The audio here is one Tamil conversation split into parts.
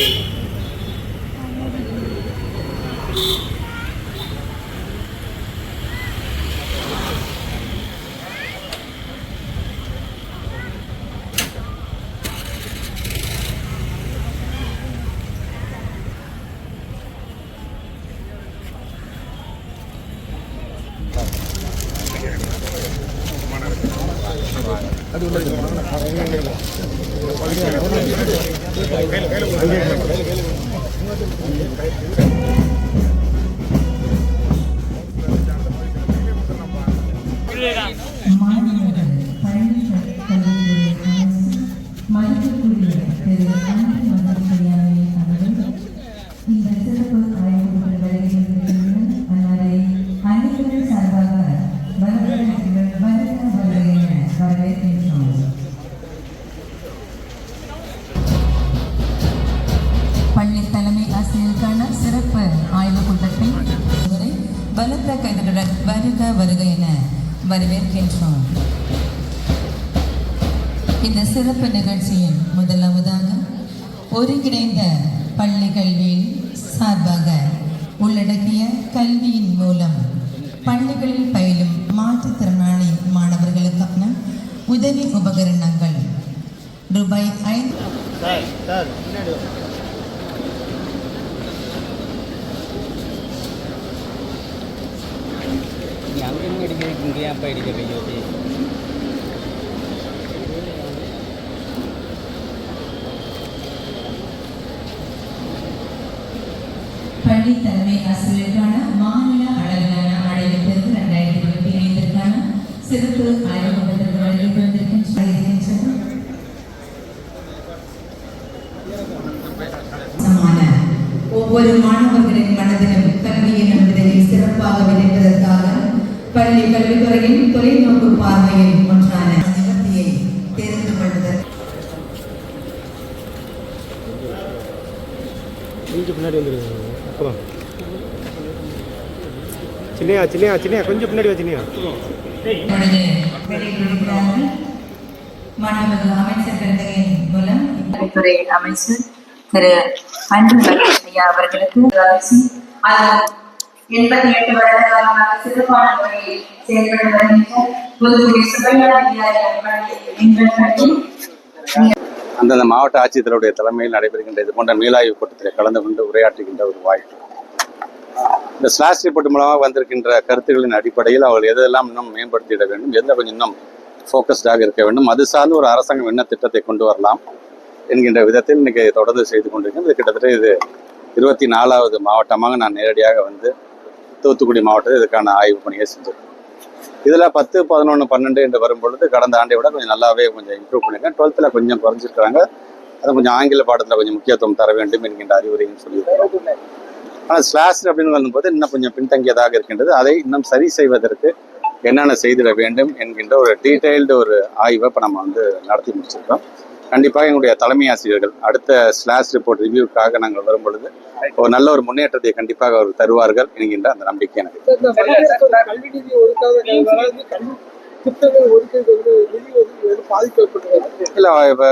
Amen. மாணவர்கள் திரு அவர்கள் இந்த பலத்த கைதுகளுடன் வருக வருக என வரவேற்கின்றோம். இந்த சிறப்பு நிகழ்ச்சியின் முதலாவதாக ஒருங்கிணைந்த பள்ளி கல்வியில் சார்பாக உள்ளடக்கிய கல்வியின் மூலம் பள்ளிகளில் பயிலும் மாற்றுத்திறனாளி மாணவர்களுக்கான உதவி உபகரணங்கள் ரூபாய் ஐந்து நீ அங்கே இங்கே அடிக்கிறதுக்கு இங்கே அப்பா அடிக்க கையை பள்ளி தலைமை ஆசிரியருக்கான மாநில அளவிலான அடையாளத்திற்கு இரண்டாயிரத்தி இருபத்தி ஐந்திற்கான சிறப்பு ஆய்வகத்திற்கு வழங்கி வந்திருக்கின்றன ஒவ்வொரு மாணவர்கள் பள்ளி கல்வித்துறையின் தொலைநோக்கு பார்வையில் ஒன்றான நிவர்த்தியை தெரிந்து கொள்வதற்கு கொஞ்சம் பின்னாடி வந்துடுங்க அப்புறம். சின்னையா சின்னையா சின்னையா கொஞ்சம் பின்னாடி வா சின்னையா. இப்பொழுது வெளியிட்டிருக்கிறார்கள் மாணவர்கள் அமைச்சர் கருத்தகையின் மூலம் துறை அமைச்சர் திரு அன்பு ஐயா அவர்களுக்கு எண்பத்தி எட்டு வருட காலமாக சிறப்பான முறையில் செயல்பட வருகின்ற புதுவை சுபையா அந்தந்த மாவட்ட ஆட்சித்தலைவருடைய தலைமையில் நடைபெறுகின்ற இது போன்ற மீளாய்வு கூட்டத்தில் கலந்து கொண்டு உரையாற்றுகின்ற ஒரு வாய்ப்பு. இந்த ஸ்லாஷ் ரிப்போர்ட் மூலமாக வந்திருக்கின்ற கருத்துக்களின் அடிப்படையில் அவர்கள் எதெல்லாம் இன்னும் மேம்படுத்திட வேண்டும் எதில் கொஞ்சம் இன்னும் ஃபோக்கஸ்டாக இருக்க வேண்டும் அது சார்ந்து ஒரு அரசாங்கம் என்ன திட்டத்தை கொண்டு வரலாம் என்கின்ற விதத்தில் இன்னைக்கு தொடர்ந்து செய்து கொண்டிருக்கேன் இது கிட்டத்தட்ட இது இருபத்தி நாலாவது மாவட்டமாக நான் நேரடியாக வந்து தூத்துக்குடி மாவட்டத்தில் இதுக்கான ஆய்வு பணியை செஞ்சுருக்கோம். இதில் பத்து பதினொன்று பன்னெண்டு என்று வரும்பொழுது கடந்த ஆண்டை விட கொஞ்சம் நல்லாவே கொஞ்சம் இம்ப்ரூவ் பண்ணியிருக்கேன். டுவெல்த்தில் கொஞ்சம் குறைஞ்சிருக்கிறாங்க. அது கொஞ்சம் ஆங்கில பாடத்தில் கொஞ்சம் முக்கியத்துவம் தர வேண்டும் என்கின்ற அறிவுரையும் சொல்லியிருக்கிறோம். ஆனால் ஸ்லாஸ் அப்படின்னு வரும்போது இன்னும் கொஞ்சம் பின்தங்கியதாக இருக்கின்றது. அதை இன்னும் சரி செய்வதற்கு என்னென்ன செய்திட வேண்டும் என்கின்ற ஒரு டீட்டெயில்டு ஒரு ஆய்வை இப்போ நம்ம வந்து நடத்தி முடிச்சிருக்கோம். கண்டிப்பாக எங்களுடைய தலைமை ஆசிரியர்கள் அடுத்த ஸ்லாஷ் ரிப்போர்ட் ரிவ்யூக்காக நாங்கள் வரும் பொழுது ஒரு நல்ல ஒரு முன்னேற்றத்தை கண்டிப்பாக அவர் தருவார்கள் என்கின்ற அந்த நம்பிக்கை எனக்கு. இல்லை இப்போ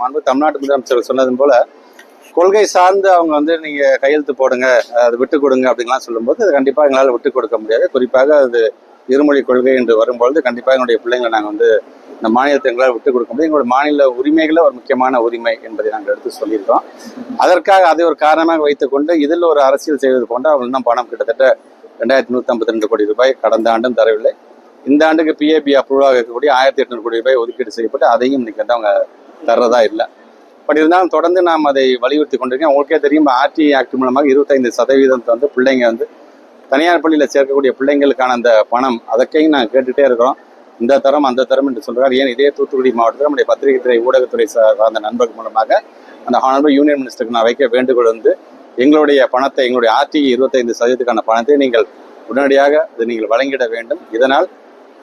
மாண்பு தமிழ்நாட்டு முதலமைச்சர் சொன்னது போல கொள்கை சார்ந்து அவங்க வந்து நீங்க கையெழுத்து போடுங்க அது விட்டு கொடுங்க அப்படின்லாம் சொல்லும்போது அது கண்டிப்பாக எங்களால் விட்டு கொடுக்க முடியாது. குறிப்பாக அது இருமொழி கொள்கை என்று வரும்பொழுது கண்டிப்பாக என்னுடைய பிள்ளைங்களை நாங்கள் வந்து இந்த மாநிலத்தை எங்களால் விட்டு கொடுக்க முடியும். எங்களுடைய மாநில உரிமைகளை ஒரு முக்கியமான உரிமை என்பதை நாங்கள் எடுத்து சொல்லியிருக்கோம் அதற்காக அதை ஒரு காரணமாக வைத்துக்கொண்டு இதில் ஒரு அரசியல் செய்வது போன்று அவங்க இன்னும் பணம் கிட்டத்தட்ட ரெண்டாயிரத்தி நூற்றி ஐம்பத்தி ரெண்டு கோடி ரூபாய் கடந்த ஆண்டும் தரவில்லை. இந்த ஆண்டுக்கு பிஏபி அப்ரூவாக இருக்கக்கூடிய ஆயிரத்தி எட்நூறு கோடி ரூபாய் ஒதுக்கீடு செய்யப்பட்டு அதையும் இன்னைக்கு வந்து அவங்க தர்றதா இல்லை. பட் இருந்தாலும் தொடர்ந்து நாம் அதை வலியுறுத்தி கொண்டிருக்கேன் உங்களுக்கே தெரியும் ஆர்டி ஆக்ட் மூலமாக இருபத்தைந்து சதவீதத்தை வந்து பிள்ளைங்க வந்து தனியார் பள்ளியில் சேர்க்கக்கூடிய பிள்ளைங்களுக்கான அந்த பணம் அதற்கையும் நாங்கள் கேட்டுகிட்டே இருக்கிறோம். இந்த தரம் அந்த தரம் என்று சொல்கிறார் ஏன் இதே தூத்துக்குடி மாவட்டத்தில் நம்முடைய பத்திரிகை துறை ஊடகத்துறை சார்ந்த நண்பர்கள் மூலமாக அந்த ஹானரபிள் யூனியன் மினிஸ்டருக்கு நான் வைக்க வேண்டுகோள் வந்து எங்களுடைய பணத்தை எங்களுடைய ஆர்டி இருபத்தைந்து சதவீதத்துக்கான பணத்தை நீங்கள் உடனடியாக அதை நீங்கள் வழங்கிட வேண்டும். இதனால்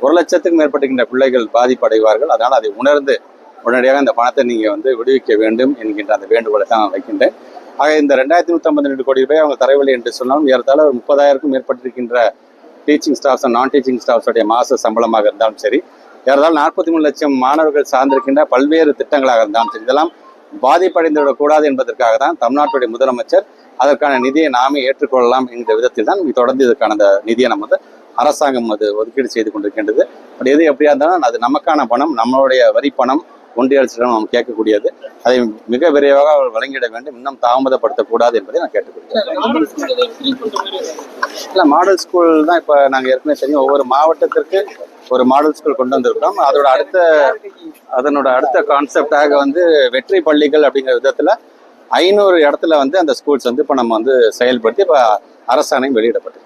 ஒரு லட்சத்துக்கும் மேற்பட்டுகின்ற பிள்ளைகள் பாதிப்படைவார்கள். அதனால் அதை உணர்ந்து உடனடியாக அந்த பணத்தை நீங்கள் வந்து விடுவிக்க வேண்டும் என்கின்ற அந்த வேண்டுகோளை தான் நான் வைக்கின்றேன். ஆக இந்த ரெண்டாயிரத்தி நூற்றி ரெண்டு கோடி ரூபாய் அவங்க தரவில்லை என்று சொன்னாலும் ஏறத்தாழ ஒரு முப்பதாயிரக்கும் மேற்பட்டிருக்கின்ற teaching staffs and non teaching ஸ்டாஃப்ஸுடைய மாத சம்பளமாக இருந்தாலும் சரி ஏறத்தாழ நாற்பத்தி மூணு லட்சம் மாணவர்கள் சார்ந்திருக்கின்ற பல்வேறு திட்டங்களாக இருந்தாலும் சரி இதெல்லாம் பாதிப்படைந்து விடக்கூடாது என்பதற்காக தான் தமிழ்நாட்டுடைய முதலமைச்சர் அதற்கான நிதியை நாமே ஏற்றுக்கொள்ளலாம் என்கிற விதத்தில் தான் தொடர்ந்து இதற்கான அந்த நிதியை நம்ம வந்து அரசாங்கம் அது ஒதுக்கீடு செய்து கொண்டிருக்கின்றது. பட் எது எப்படியா இருந்தாலும் அது நமக்கான பணம் நம்மளுடைய வரி பணம் ஒன்றிய அரசிடம் நாம் கேட்கக்கூடியது. அதை மிக விரைவாக அவர் வழங்கிட வேண்டும். இன்னும் தாமதப்படுத்தக்கூடாது என்பதை நான் கேட்டுக்கொள்கிறேன்? இல்லை மாடல் ஸ்கூல் தான் இப்போ நாங்கள் ஏற்கனவே தெரியும் ஒவ்வொரு மாவட்டத்திற்கு ஒரு மாடல் ஸ்கூல் கொண்டு வந்திருக்கோம் அதோட அடுத்த அதனோட அடுத்த கான்செப்டாக வந்து வெற்றி பள்ளிகள் அப்படிங்கிற விதத்தில் ஐநூறு இடத்துல வந்து அந்த ஸ்கூல்ஸ் வந்து இப்போ நம்ம வந்து செயல்படுத்தி இப்போ அரசாணையும் வெளியிடப்பட்டிருக்கு.